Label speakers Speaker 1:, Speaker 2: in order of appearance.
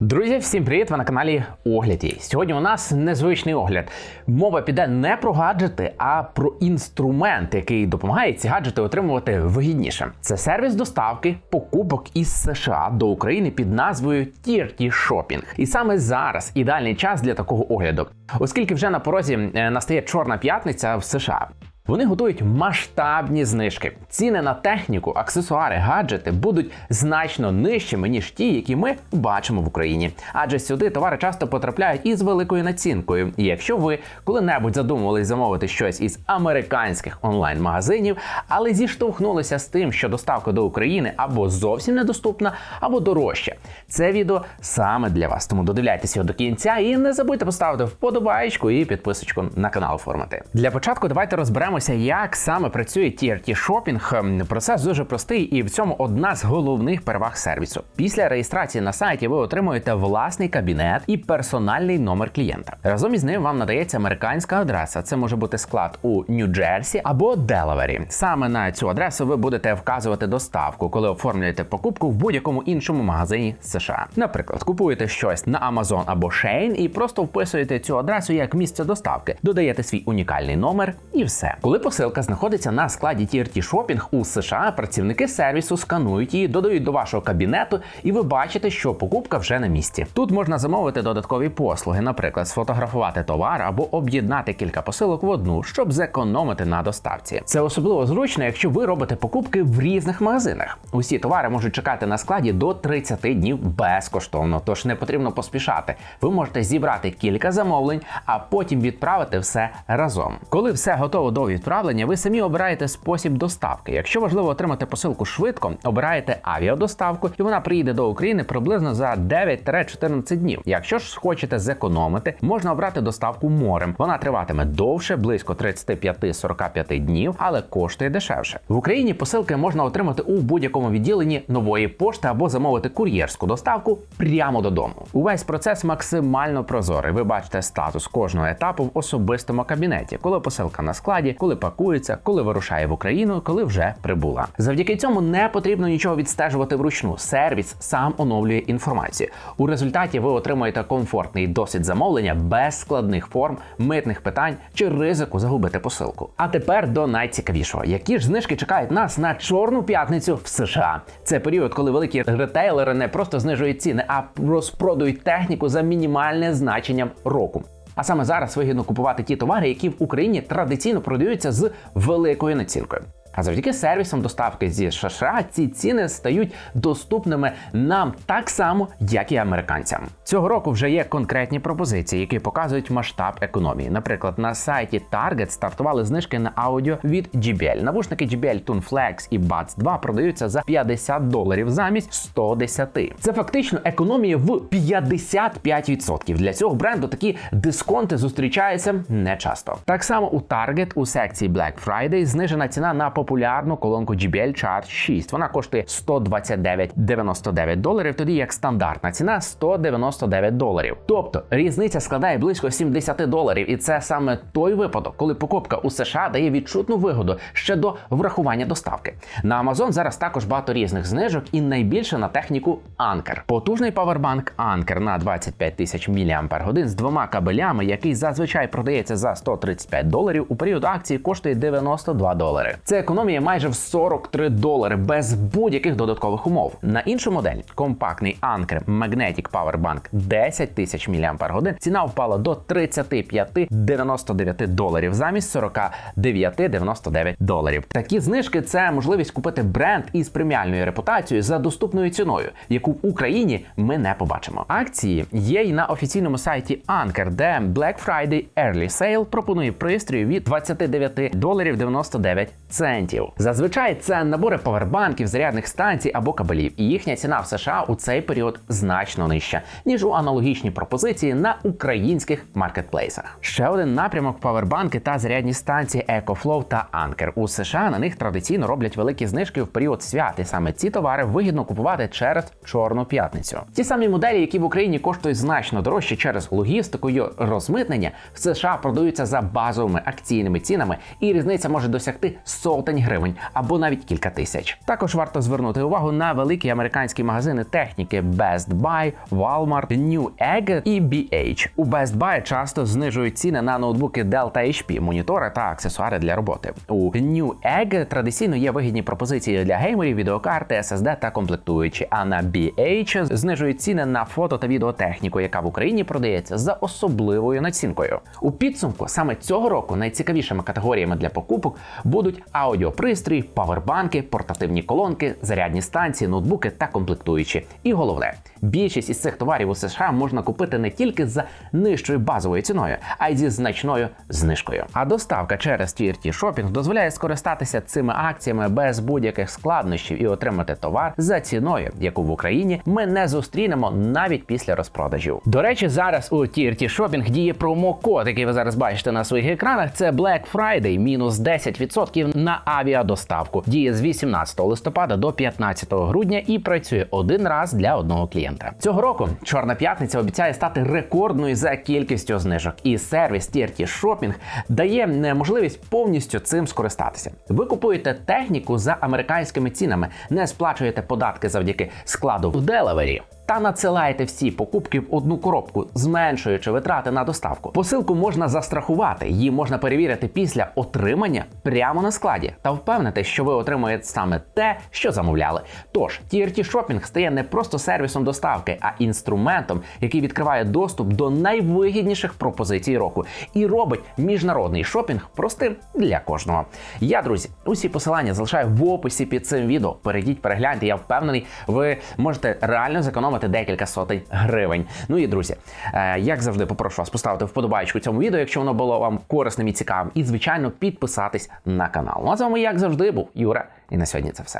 Speaker 1: Друзі, всім привіт! Ви на каналі Огляді. Сьогодні у нас незвичний огляд. Мова піде не про гаджети, а про інструмент, який допомагає ці гаджети отримувати вигідніше. Це сервіс доставки покупок із США до України під назвою TRT Shopping. І саме зараз ідеальний час для такого огляду, оскільки вже на порозі е, настає чорна п'ятниця в США. Вони готують масштабні знижки. Ціни на техніку, аксесуари, гаджети будуть значно нижчими ніж ті, які ми бачимо в Україні. Адже сюди товари часто потрапляють із великою націнкою. І якщо ви коли-небудь задумувались замовити щось із американських онлайн-магазинів, але зіштовхнулися з тим, що доставка до України або зовсім недоступна, або дорожча, це відео саме для вас. Тому додивляйтеся його до кінця і не забудьте поставити вподобаєчку і підписочку на канал оформити. Для початку давайте розберемо розберемося, як саме працює TRT. Ем, Процес дуже простий, і в цьому одна з головних переваг сервісу. Після реєстрації на сайті ви отримуєте власний кабінет і персональний номер клієнта. Разом із ним вам надається американська адреса. Це може бути склад у Нью-Джерсі або Делавері. Саме на цю адресу ви будете вказувати доставку, коли оформлюєте покупку в будь-якому іншому магазині США. Наприклад, купуєте щось на Amazon або Shein і просто вписуєте цю адресу як місце доставки, додаєте свій унікальний номер і все. Коли посилка знаходиться на складі TRT Shopping у США, працівники сервісу сканують її, додають до вашого кабінету, і ви бачите, що покупка вже на місці. Тут можна замовити додаткові послуги, наприклад, сфотографувати товар або об'єднати кілька посилок в одну, щоб зекономити на доставці. Це особливо зручно, якщо ви робите покупки в різних магазинах. Усі товари можуть чекати на складі до 30 днів безкоштовно, тож не потрібно поспішати. Ви можете зібрати кілька замовлень, а потім відправити все разом. Коли все готово до відправлення, ви самі обираєте спосіб доставки. Якщо важливо отримати посилку швидко, обираєте авіадоставку, і вона приїде до України приблизно за 9-14 днів. Якщо ж хочете зекономити, можна обрати доставку морем. Вона триватиме довше, близько 35-45 днів, але коштує дешевше. В Україні посилки можна отримати у будь-якому відділенні нової пошти або замовити кур'єрську доставку прямо додому. Увесь процес максимально прозорий. Ви бачите статус кожного етапу в особистому кабінеті, коли посилка на складі, коли пакується, коли вирушає в Україну, коли вже прибула. Завдяки цьому не потрібно нічого відстежувати вручну. Сервіс сам оновлює інформацію. У результаті ви отримуєте комфортний досвід замовлення без складних форм, митних питань чи ризику загубити посилку. А тепер до найцікавішого, які ж знижки чекають нас на чорну п'ятницю в США. Це період, коли великі ретейлери не просто знижують ціни, а розпродають техніку за мінімальне значенням року. А саме зараз вигідно купувати ті товари, які в Україні традиційно продаються з великою націнкою. А завдяки сервісам доставки зі США ці ціни стають доступними нам так само, як і американцям. Цього року вже є конкретні пропозиції, які показують масштаб економії. Наприклад, на сайті Target стартували знижки на аудіо від JBL. Навушники JBL Tune Flex і Buds 2 продаються за 50 доларів замість 110. Це фактично економія в 55%. Для цього бренду такі дисконти зустрічаються не часто. Так само у Target у секції Black Friday знижена ціна на популярну колонку JBL Charge 6. Вона коштує 129,99 доларів, тоді як стандартна ціна 199 доларів. Тобто різниця складає близько 70 доларів, і це саме той випадок, коли покупка у США дає відчутну вигоду ще до врахування доставки. На Amazon зараз також багато різних знижок, і найбільше на техніку Anker. Потужний павербанк Anker на 25 тисяч мАч з двома кабелями, який зазвичай продається за 135 доларів, у період акції коштує 92 долари. Це економія майже в 43 долари без будь-яких додаткових умов. На іншу модель компактний Anker Magnetic Powerbank 10 тисяч мАч ціна впала до 35,99 доларів замість 49,99 доларів. Такі знижки це можливість купити бренд із преміальною репутацією за доступною ціною, яку в Україні ми не побачимо. Акції є й на офіційному сайті Anker, де Black Friday Early Sale пропонує пристрої від 29 доларів 99 центів. Зазвичай це набори повербанків, зарядних станцій або кабелів, і їхня ціна в США у цей період значно нижча, ніж у аналогічні пропозиції на українських маркетплейсах. Ще один напрямок павербанки та зарядні станції EcoFlow та Anker. У США на них традиційно роблять великі знижки в період свят, і саме ці товари вигідно купувати через Чорну п'ятницю. Ті самі моделі, які в Україні коштують значно дорожче через логістику й розмитнення, в США продаються за базовими акційними цінами, і різниця може досягти сотень сотень гривень або навіть кілька тисяч. Також варто звернути увагу на великі американські магазини техніки Best Buy, Walmart, Newegg і BH. У Best Buy часто знижують ціни на ноутбуки Dell та HP, монітори та аксесуари для роботи. У Newegg традиційно є вигідні пропозиції для геймерів, відеокарти, SSD та комплектуючі. А на BH знижують ціни на фото та відеотехніку, яка в Україні продається за особливою націнкою. У підсумку саме цього року найцікавішими категоріями для покупок будуть аудіопристрій, павербанки, портативні колонки, зарядні станції, ноутбуки та комплектуючі. І головне, більшість із цих товарів у США можна купити не тільки за нижчою базовою ціною, а й зі значною знижкою. А доставка через TRT Shopping дозволяє скористатися цими акціями без будь-яких складнощів і отримати товар за ціною, яку в Україні ми не зустрінемо навіть після розпродажів. До речі, зараз у TRT Shopping діє промокод, який ви зараз бачите на своїх екранах. Це Black Friday, мінус 10% на авіадоставку. Діє з 18 листопада до 15 грудня і працює один раз для одного клієнта. Цього року Чорна п'ятниця обіцяє стати рекордною за кількістю знижок. І сервіс TRT Shopping дає можливість повністю цим скористатися. Ви купуєте техніку за американськими цінами, не сплачуєте податки завдяки складу в Делавері. Та надсилаєте всі покупки в одну коробку, зменшуючи витрати на доставку. Посилку можна застрахувати, її можна перевірити після отримання прямо на складі та впевнити, що ви отримуєте саме те, що замовляли. Тож TRT Shopping стає не просто сервісом доставки, а інструментом, який відкриває доступ до найвигідніших пропозицій року і робить міжнародний шопінг простим для кожного. Я, друзі, усі посилання залишаю в описі під цим відео. Перейдіть, перегляньте. Я впевнений, ви можете реально зекономити декілька сотень гривень. Ну і друзі, е, як завжди, попрошу вас поставити вподобайку цьому відео, якщо воно було вам корисним і цікавим, і звичайно підписатись на канал. Ну а з вами, як завжди, був Юра. І на сьогодні це все.